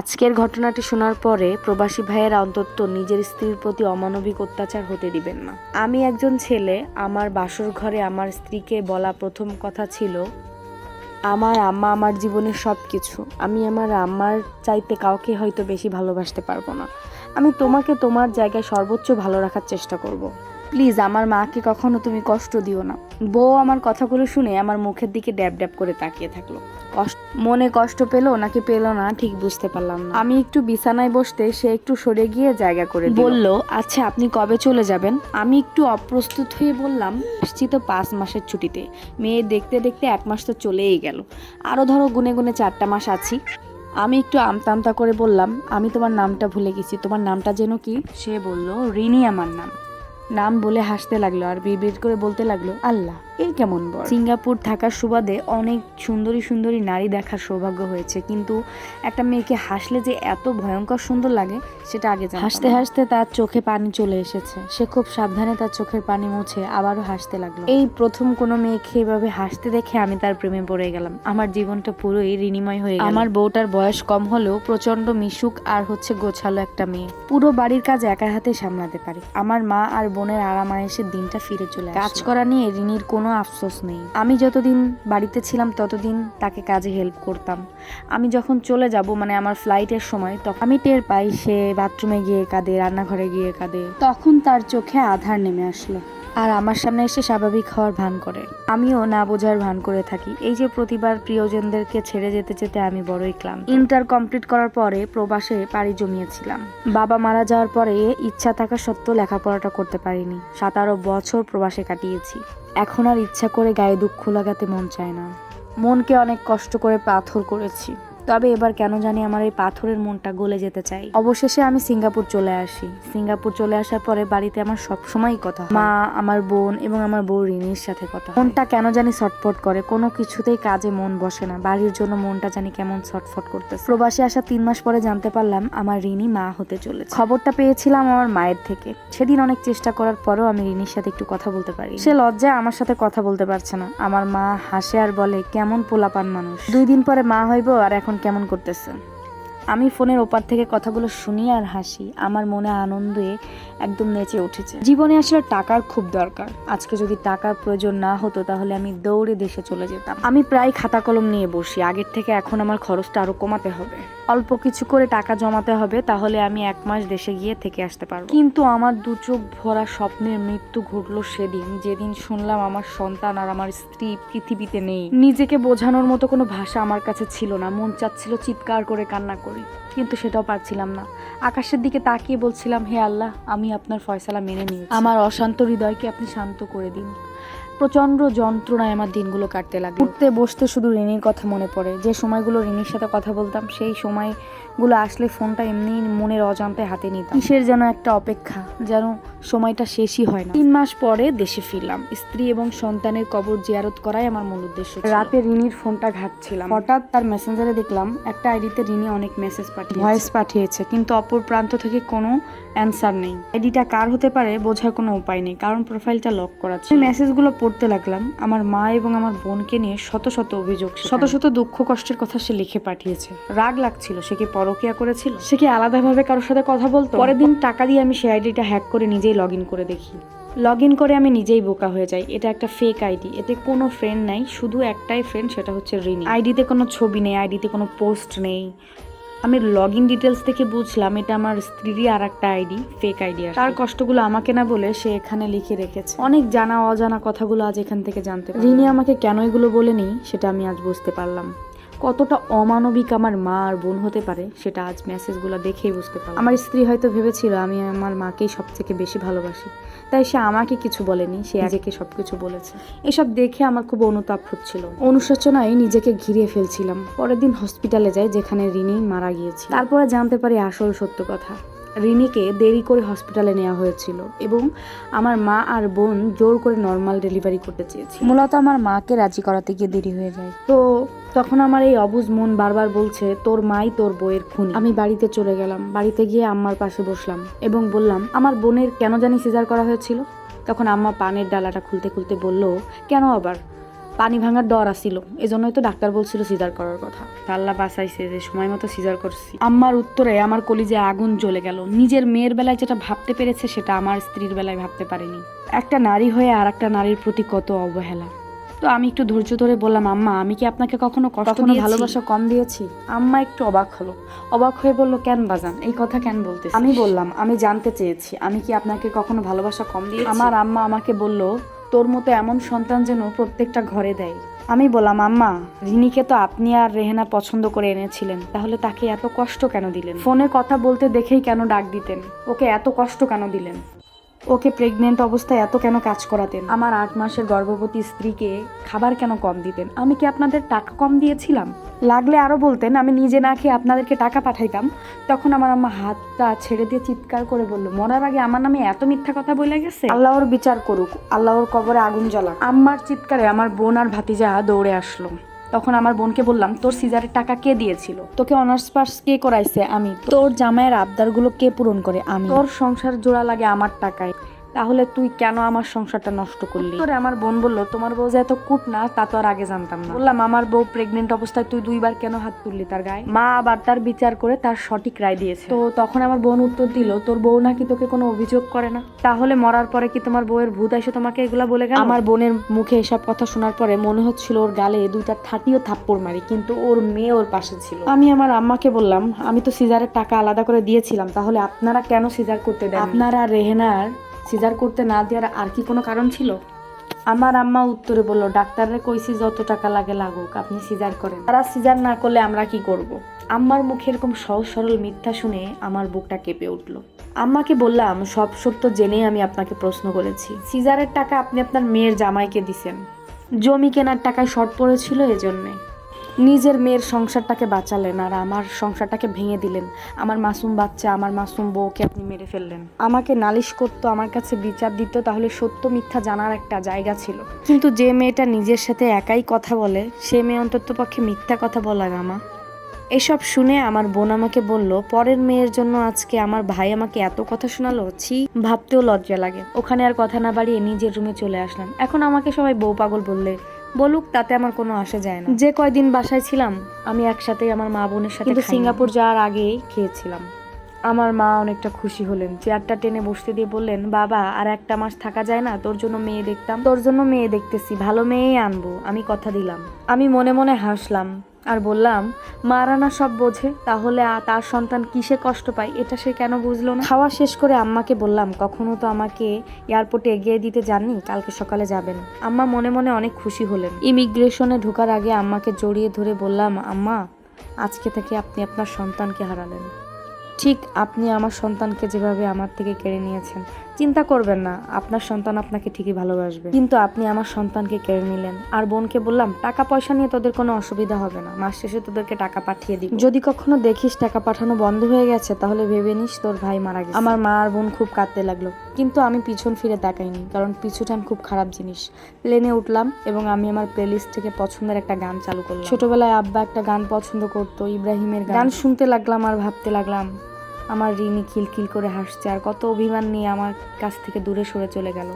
আজকের ঘটনাটি শোনার পরে প্রবাসী ভাইয়েরা অন্তত নিজের স্ত্রীর প্রতি অমানবিক অত্যাচার হতে দিবেন না। আমি একজন ছেলে, আমার বাসর ঘরে আমার স্ত্রীকে বলা প্রথম কথা ছিল, আমার আম্মা আমার জীবনের সব কিছু আমি আমার আম্মার চাইতে কাউকে হয়তো বেশি ভালোবাসতে পারব না। আমি তোমাকে তোমার জায়গায় সর্বোচ্চ ভালো রাখার চেষ্টা করব। প্লিজ আমার মাকে কখনো তুমি কষ্ট দিও না। বউ আমার কথাগুলো শুনে আমার মুখের দিকে ড্যাব ড্যাব করে তাকিয়ে থাকল। কষ্ট মনে কষ্ট পেল নাকি পেল না ঠিক বুঝতে পারলাম না। আমি একটু বিছানায় বসতে সে একটু সরে গিয়ে জায়গা করে বলল আচ্ছা আপনি কবে চলে যাবেন? আমি একটু অপ্রস্তুত হয়ে বললাম আসছি তো পাঁচ মাসের ছুটিতে। মেয়ে দেখতে দেখতে এক মাস তো চলেই গেল। আরও ধরো গুনে গুনে চারটা মাস আছি। আমি একটু আমতা আমতা করে বললাম আমি তোমার নামটা ভুলে গেছি। তোমার নামটা যেন কি? সে বলল রিনি আমার নাম। নাম বলে হাসতে লাগল আর বিবির করে বলতে লাগল আল্লাহ। এর কেমন বর? সিঙ্গাপুর থাকার সুবাদে অনেক সুন্দরী সুন্দরী নারী দেখার সৌভাগ্য হয়েছে কিন্তু একটা মেয়েকে হাসলে যে এত ভয়ঙ্কর সুন্দর লাগে সেটা আগে হাসতে হাসতে তার চোখে পানি চলে এসেছে। সে খুব সাবধানে তার চোখের পানি মুছে আবারও হাসতে লাগল। এই প্রথম কোনো মেয়েকে এভাবে হাসতে দেখে আমি তার প্রেমে পড়ে গেলাম। আমার জীবনটা পুরোই ঋণিময় হয়ে গেল। আমার বউটার বয়স কম হলেও প্রচণ্ড মিশুক আর হচ্ছে গোছালো একটা মেয়ে। পুরো বাড়ির কাজ একা হাতে সামলাতে পারে। আমার মা আর বোনের আরাম আয়েসের দিনটা ফিরে চলে। কাজ করা নিয়ে ঋণীর কোনো আফসোস নেই। আমি যতদিন বাড়িতে ছিলাম ততদিন তাকে কাজে হেল্প করতাম। আমি যখন চলে যাব মানে আমার ফ্লাইটের সময়, তখন আমি টের পাই সে বাথরুমে গিয়ে কাঁদে, রান্নাঘরে গিয়ে কাঁদে। তখন তার চোখে আধার নেমে আসলো। আর আমার সামনে এসে স্বাভাবিক হওয়ার ভান করে। আমিও না বোঝার ভান করে থাকি। এই যে প্রতিবার প্রিয়জনদেরকে ছেড়ে যেতে যেতে আমি বড়ই ক্লান্ত। ইন্টার কমপ্লিট করার পরে প্রবাসে পাড়ি জমিয়েছিলাম। বাবা মারা যাওয়ার পরে ইচ্ছা থাকা সত্ত্বেও লেখাপড়াটা করতে পারিনি। সাতারো বছর প্রবাসে কাটিয়েছি। এখন আর ইচ্ছা করে গায়ে দুঃখ লাগাতে মন চায় না। মনকে অনেক কষ্ট করে পাথর করেছি। তবে এবার কেন জানি আমার এই পাথরের মনটা গলে যেতে চাই। অবশেষে আমি সিঙ্গাপুর চলে আসি। সিঙ্গাপুর চলে আসার পরে বাড়িতে আমার সব সময়ই কথা মা, আমার বোন এবং আমার বউ রিনির সাথে কথা মনটা কেন জানি ছটফট করে। কোনো কিছুতেই কাজে মন বসে না। বাড়ির জন্য মনটা জানি কেমন ছটফট করতে প্রবাসে আসা তিন মাস পরে জানতে পারলাম আমার রিনি মা হতে চলেছে। খবরটা পেয়েছিলাম আমার মায়ের থেকে। সেদিন অনেক চেষ্টা করার পরেও আমি রিনির সাথে একটু কথা বলতে পারি সে লজ্জায় আমার সাথে কথা বলতে পারছে না। আমার মা হাসে আর বলে, কেমন পোলাপান মানুষ। দুই দিন পরে মা হইব আর এখন কেমন করতেছে আমি ফোনের ওপার থেকে কথাগুলো শুনি আর হাসি। আমার মনে আনন্দে একদম নেচে উঠেছে। জীবনে আসলে টাকার খুব দরকার। আজকে যদি টাকার প্রয়োজন না হতো, তাহলে আমি দৌড়ে দেশে চলে যেতাম। আমি প্রায় খাতা কলম নিয়ে বসি। আগের থেকে এখন আমার খরচটা আরও কমাতে হবে। অল্প কিছু করে টাকা জমাতে হবে, তাহলে আমি এক মাস দেশে গিয়ে থেকে আসতে পারব। কিন্তু আমার দু চোখ ভরা স্বপ্নের মৃত্যু ঘটলো সেদিন। যেদিন শুনলাম আমার সন্তান আর আমার স্ত্রী পৃথিবীতে নেই। নিজেকে বোঝানোর মতো কোনো ভাষা আমার কাছে ছিল না। মন চাচ্ছিল চিৎকার করে কান্না করি কিন্তু সেটাও পারছিলাম না। আকাশের দিকে তাকিয়ে বলছিলাম, হে আল্লাহ, আমি আপনার ফয়সালা মেনে নিই আমার অশান্ত হৃদয়কে আপনি শান্ত করে দিন। প্রচণ্ড যন্ত্রণায় আমার দিনগুলো কাটতে লাগে উঠতে, বসতে শুধু রিনির কথা মনে পড়ে। যে সময়গুলো রিনির সাথে কথা বলতাম, সেই সময়গুলো আসলে ফোনটা এমনি মনের অজান্তে হাতে নিতাম। কিসের যেন একটা অপেক্ষা, যেন সময়টা শেষই হয় না। তিন মাস পরে দেশে ফিরলাম। স্ত্রী এবং সন্তানের কবর জিয়ারত করাই আমার মূল উদ্দেশ্য রাতে রিনির ফোনটা ঘাটছিলাম। হঠাৎ তার মেসেঞ্জারে দেখলাম, একটা আইডিতে রিনি অনেক মেসেজ পাঠিয়ে ভয়েস পাঠিয়েছে, কিন্তু অপর প্রান্ত থেকে কোনো অ্যান্সার নেই। আইডিটা কার হতে পারে, বোঝার কোনো উপায় নেই, কারণ প্রোফাইলটা লক করা মেসেজগুলো পড়তে লাগলাম আমার মা এবং আমার বোনকে নিয়ে শত শত অভিযোগ শত শত দুঃখ কষ্টের কথা সে লিখে পাঠিয়েছে। রাগ লাগছিল সে কি পরকিয়া করেছিল? সে কি আলাদাভাবে কারোর সাথে কথা বলতো? পরের দিন টাকা দিয়ে আমি সেই আইডিটা হ্যাক করে নিজেই লগ ইন করে দেখি। লগ ইন করে আমি নিজেই বোকা হয়ে যাই। এটা একটা ফেক আইডি এতে কোনো ফ্রেন্ড নাই শুধু একটাই ফ্রেন্ড সেটা হচ্ছে রিনি। আইডিতে কোনো ছবি নেই আইডিতে কোনো পোস্ট নেই। আমি লগ ইন ডিটেলস দেখে বুঝলাম এটা আমার স্ত্রীরই আর একটা আইডি ফেক আইডি তার কষ্টগুলো আমাকে না বলে সে এখানে লিখে রেখেছে। অনেক জানা অজানা কথাগুলো আজ এখান থেকে জানতে। রিনি আমাকে কেন এগুলো বলেনি, সেটা আমি আজ বুঝতে পারলাম। কতটা অমানবিক আমার মা আর বোন হতে পারে সেটা আজ মেসেজগুলো দেখেই বুঝতে পারলাম। আমার স্ত্রী হয়তো ভেবেছিল আমি আমার মাকেই সব থেকে বেশি ভালোবাসি। তাই সে আমাকে কিছু বলেনি সে নিজেকে সব কিছু বলেছে। এসব দেখে আমার খুব অনুতাপ হচ্ছিল। অনুশোচনায় নিজেকে ঘিরে ফেলছিলাম। পরের দিন হসপিটালে যাই যেখানে রিনি মারা গিয়েছে তারপরে জানতে পারি আসল সত্য কথা। রিনিকে দেরি করে হসপিটালে নেওয়া হয়েছিল এবং আমার মা আর বোন জোর করে নর্মাল ডেলিভারি করতে চেয়েছি মূলত আমার মাকে রাজি করাতে গিয়ে দেরি হয়ে যায়। তো তখন আমার এই অবুজ মন বারবার বলছে তোর মাই তোর বইয়ের খুনি। আমি বাড়িতে চলে গেলাম। বাড়িতে গিয়ে আম্মার পাশে বসলাম এবং বললাম আমার বোনের কেন জানি সিজার করা হয়েছিল? তখন আম্মা পানের ডালাটা খুলতে খুলতে বলল কেন আবার? পানি ভাঙার ডর আসছিল এজন্যই তো ডাক্তার বলছিল সিজার করার কথা। আল্লাহ বাঁচাইছে যে সময় মতো সিজার করছি। আম্মার উত্তরে আমার কলিজে আগুন জ্বলে গেল। নিজের মেয়ের বেলায় যেটা ভাবতে পেরেছে সেটা আমার স্ত্রীর বেলায় ভাবতে পারেনি। একটা নারী হয়ে আর একটা নারীর প্রতি কত অবহেলা। তো আমি একটু ধৈর্য ধরে বললাম আম্মা আমি কি আপনাকে কখনো কষ্ট কখনো ভালোবাসা কম দিয়েছি? আম্মা একটু অবাক হলো। অবাক হয়ে বলল কেন বাজান? এই কথা কেন বলতে আমি বললাম আমি জানতে চেয়েছি। আমি কি আপনাকে কখনো ভালোবাসা কম দিয়েছি? আমার আম্মা আমাকে বলল তোর মতো এমন সন্তান যেন প্রত্যেকটা ঘরে দেয়। আমি বললাম, আম্মা, রিনিকে তো আপনি আর রেহেনা পছন্দ করে এনেছিলেন। তাহলে তাকে এত কষ্ট কেন দিলেন? ফোনে কথা বলতে দেখেই কেন ডাক দিতেন? ওকে এত কষ্ট কেন দিলেন? ওকে প্রেগনেন্ট অবস্থায় এত কেন কাজ করাতেন? আমার আট মাসের গর্ভবতী স্ত্রীকে খাবার কেন কম দিতেন? আমি কি আপনাদের টাকা কম দিয়েছিলাম? লাগলে আরও বলতেন আমি নিজে না খেয়ে আপনাদেরকে টাকা পাঠাইতাম। তখন আমার আমার হাতটা ছেড়ে দিয়ে চিৎকার করে বলল মরার আগে আমার নামে এত মিথ্যা কথা বলে গেছে? আল্লাহর বিচার করুক আল্লাহর কবরে আগুন জ্বালাক। আম্মার চিৎকারে আমার বোন আর ভাতিজা দৌড়ে আসলো। তখন আমার বোনকে বললাম, তোর সিজারের টাকা কে দিয়েছিল? তোকে অনার্স পাস কে করাইছে? আমি। তোর জামাইয়ের আবদারগুলো কে পূরণ করে? আমি। তোর সংসার জোড়া লাগে আমার টাকায়। তাহলে তুই কেন আমার সংসারটা নষ্ট করলি? তোরে আমার বোন বলল তোমার বউ যে এত কুট না তা তো আর আগে জানতাম না। বললাম আমার বউ প্রেগনেন্ট অবস্থায় তুই দুইবার কেন হাত তুললি তার গায়ে? মা আবার তার বিচার করে তার সঠিক রায় দিয়েছে। তো তখন আমার বোন উত্তর দিল তোর বউ নাকি তোকে কোনো অভিযোগ করে না? তাহলে মরার পরে কি তোমার বউয়ের ভূত এসে তোমাকে এগুলা বলে গেল? আমার বোনের মুখে এসব কথা শোনার পরে মনে হচ্ছিল ওর গালে দুইটা থাটিও থাপ্পড় মারি কিন্তু ওর মেয়ে ওর পাশে ছিল। আমি আমার আম্মাকে বললাম আমি তো সিজারের টাকা আলাদা করে দিয়েছিলাম তাহলে আপনারা কেন সিজার করতে দেন আপনারা রেহেনার সিজার করতে না দেওয়ার আর কি কোনো কারণ ছিল? আমার আম্মা উত্তরে বলল, ডাক্তাররে কইছি যত টাকা লাগে লাগুক, আপনি সিজার করেন। তারা সিজার না করলে আমরা কি করব। আম্মার মুখে এরকম সহজ সরল মিথ্যা শুনে আমার বুকটা কেঁপে উঠল। আম্মাকে বললাম, সব সত্য জেনেই আমি আপনাকে প্রশ্ন করেছি। সিজারের টাকা আপনি আপনার মেয়ের জামাইকে দিছেন। জমি কেনার টাকায় শর্ট পড়েছিল এজন্যে। নিজের মেয়ের সংসারটাকে বাঁচালেন আর আমার সংসারটাকে ভেঙে দিলেন। আমার মাসুম বাচ্চা, আমার মাসুম বউকে আপনি মেরে ফেললেন। আমাকে নালিশ করতো, আমার কাছে বিচার দিত, তাহলে সত্য মিথ্যা জানার একটা জায়গা ছিল। কিন্তু যে মেয়েটা নিজের সাথে একাই কথা বলে, সে মেয়ে অন্তত পক্ষে মিথ্যা কথা বলার আমা এসব শুনে আমার বোন আমাকে বলল, পরের মেয়ের জন্য আজকে আমার ভাই আমাকে এত কথা শোনালো, ছি, ভাবতেও লজ্জা লাগে। ওখানে আর কথা না বাড়িয়ে নিজের রুমে চলে আসলাম। এখন আমাকে সবাই বউ পাগল বললে বলুক তাতে আমার কোনো আসে যায় না। যে কয়দিন বাসায় ছিলাম আমি একসাথে আমার মা বোনের সাথে কিন্তু সিঙ্গাপুর যাওয়ার আগেই খেয়েছিলাম। আমার মা অনেকটা খুশি হলেন। চেয়ারটা টেনে বসতে দিয়ে বললেন বাবা আর একটা মাস থাকা যায় না তোর জন্য মেয়ে দেখতাম। তোর জন্য মেয়ে দেখতেছি ভালো মেয়েই আনব। আমি কথা দিলাম। আমি মনে মনে হাসলাম। আর বললাম মারানা সব বোঝে, তাহলে তার সন্তান কিসে কষ্ট পায়, এটা সে কেন বুঝলো না? খাওয়া শেষ করে আম্মাকে বললাম, কখনো তো আমাকে এয়ারপোর্টে এগিয়ে দিতে যাননি, কালকে সকালে যাবেন। আম্মা মনে মনে অনেক খুশি হলেন। ইমিগ্রেশনে ঢোকার আগে আম্মাকে জড়িয়ে ধরে বললাম, আম্মা, আজকে থেকে আপনি আপনার সন্তানকে হারালেন। ঠিক আপনি আমার সন্তানকে যেভাবে আমার থেকে কেড়ে নিয়েছেন, চিন্তা করবেন না, আপনার সন্তান আপনাকে ঠিকই ভালোবাসবে। কিন্তু আপনি আমার সন্তানকে কেড়ে নিলেন, আর বোনকে বললাম, টাকা পয়সা নিয়ে তোদের কোনো অসুবিধা হবে না, মাস শেষে তোদেরকে টাকা পাঠিয়ে দিই যদি কখনো দেখিস টাকা পাঠানো বন্ধ হয়ে গেছে, তাহলে ভেবে নিস তোর ভাই মারা গেছে। আমার মা আর বোন খুব কাঁদতে লাগল, কিন্তু আমি পিছন ফিরে তাকাইনি, কারণ পিছুটান খুব খারাপ জিনিস। প্লেনে উঠলাম এবং আমি আমার প্লেলিস্ট থেকে পছন্দের একটা গান চালু করলাম। ছোটবেলায় আব্বা একটা গান পছন্দ করতো, ইব্রাহিমের গান শুনতে লাগলাম আর ভাবতে লাগলাম আমার রিনি খিলখিল করে হাসছে আর কত অভিমান নিয়ে আমার কাছ থেকে দূরে সরে চলে গেল।